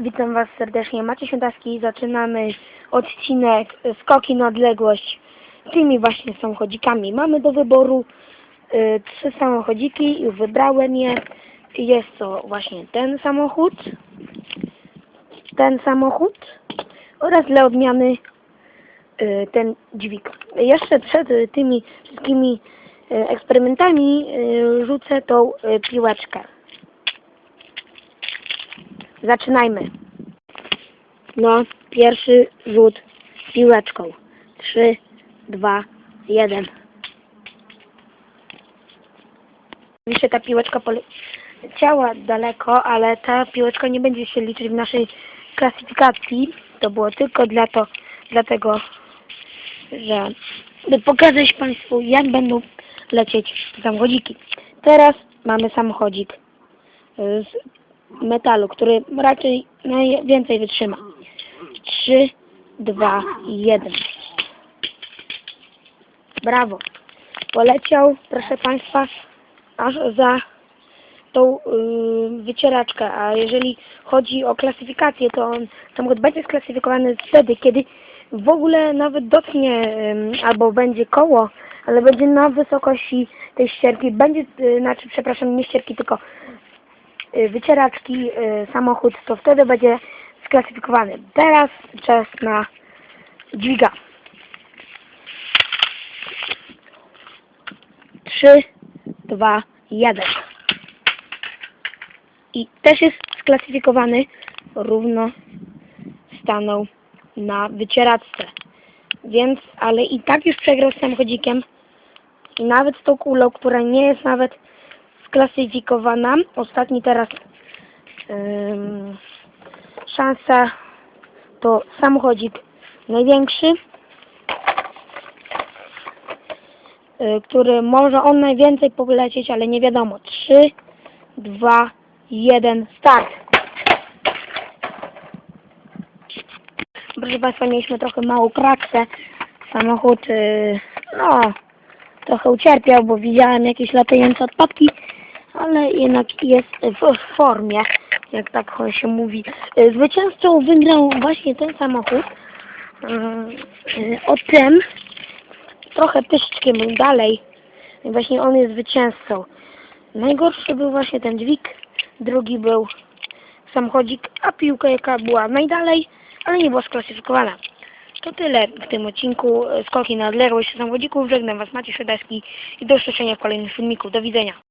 Witam Was serdecznie. Maciej Świętowski. Zaczynamy odcinek Skoki na odległość tymi właśnie samochodzikami. Mamy do wyboru y, trzy samochodziki. Już wybrałem je. Jest to właśnie ten samochód, ten samochód oraz dla odmiany y, ten dźwig. Jeszcze przed y, tymi wszystkimi y, eksperymentami y, rzucę tą y, piłeczkę. Zaczynajmy. No, pierwszy rzut piłeczką. Trzy, dwa, jeden. Oczywiście ta piłeczka poleciała daleko, ale ta piłeczka nie będzie się liczyć w naszej klasyfikacji. To było tylko dla to, dlatego, że by pokazać Państwu, jak będą lecieć samochodziki. Teraz mamy samochodzik z metalu, który raczej najwięcej wytrzyma. 3, 2, 1. Brawo. Poleciał, proszę Państwa, aż za tą yy, wycieraczkę. A jeżeli chodzi o klasyfikację, to on samochód będzie sklasyfikowany wtedy, kiedy w ogóle nawet dotknie ym, albo będzie koło, ale będzie na wysokości tej ścierki. Będzie, yy, znaczy, przepraszam, nie ścierki, tylko wycieraczki y, samochód, to wtedy będzie sklasyfikowany. Teraz czas na dźwiga. Trzy, dwa, jeden. I też jest sklasyfikowany równo stanął na wycieraczce. Więc, ale i tak już przegrał z samochodzikiem. I nawet z tą kulą, która nie jest nawet sklasyfikowana. Ostatni teraz ym, szansa to samochodzik największy, y, który może on najwięcej polecieć, ale nie wiadomo. 3, 2, 1, start. Proszę Państwa, mieliśmy trochę małą kraksę. Samochód, y, no, trochę ucierpiał, bo widziałem jakieś latające odpadki, ale jednak jest w formie, jak tak się mówi. Y, Zwycięzcą wygrał właśnie ten samochód. Y, O tym trochę był dalej. Właśnie on jest zwycięzcą. Najgorszy był właśnie ten dźwig, drugi był samochodzik, a piłka jaka była najdalej, ale nie była sklasyfikowana. To tyle w tym odcinku Skoki na odległość samochodzików. Żegnam Was Maciej Szedowski i do usłyszenia w kolejnym filmiku. Do widzenia.